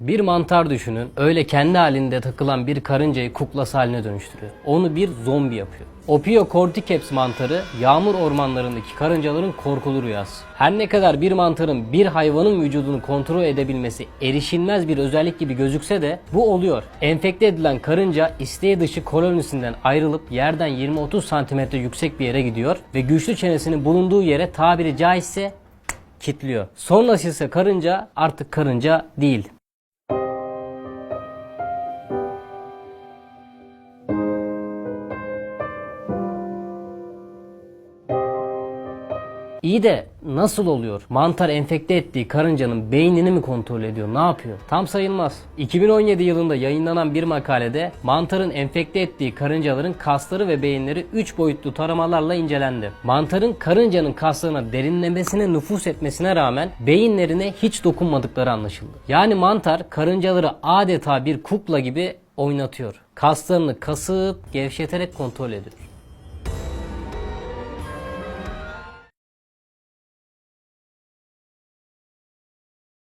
Bir mantar düşünün. Öyle kendi halinde takılan bir karıncayı kuklası haline dönüştürüyor. Onu bir zombi yapıyor. Opiocordyceps mantarı yağmur ormanlarındaki karıncaların korkulu rüyası. Her ne kadar bir mantarın bir hayvanın vücudunu kontrol edebilmesi erişilmez bir özellik gibi gözükse de bu oluyor. Enfekte edilen karınca isteği dışı kolonisinden ayrılıp yerden 20-30 santimetre yüksek bir yere gidiyor ve güçlü çenesinin bulunduğu yere tabiri caizse kitliyor. Sonrası ise karınca artık karınca değil. İyi de nasıl oluyor? Mantar enfekte ettiği karıncanın beynini mi kontrol ediyor? Ne yapıyor? Tam sayılmaz. 2017 yılında yayınlanan bir makalede mantarın enfekte ettiği karıncaların kasları ve beyinleri 3 boyutlu taramalarla incelendi. Mantarın karıncanın kaslarına derinlemesine nüfus etmesine rağmen beyinlerine hiç dokunmadıkları anlaşıldı. Yani mantar karıncaları adeta bir kukla gibi oynatıyor. Kaslarını kasıp gevşeterek kontrol ediyor.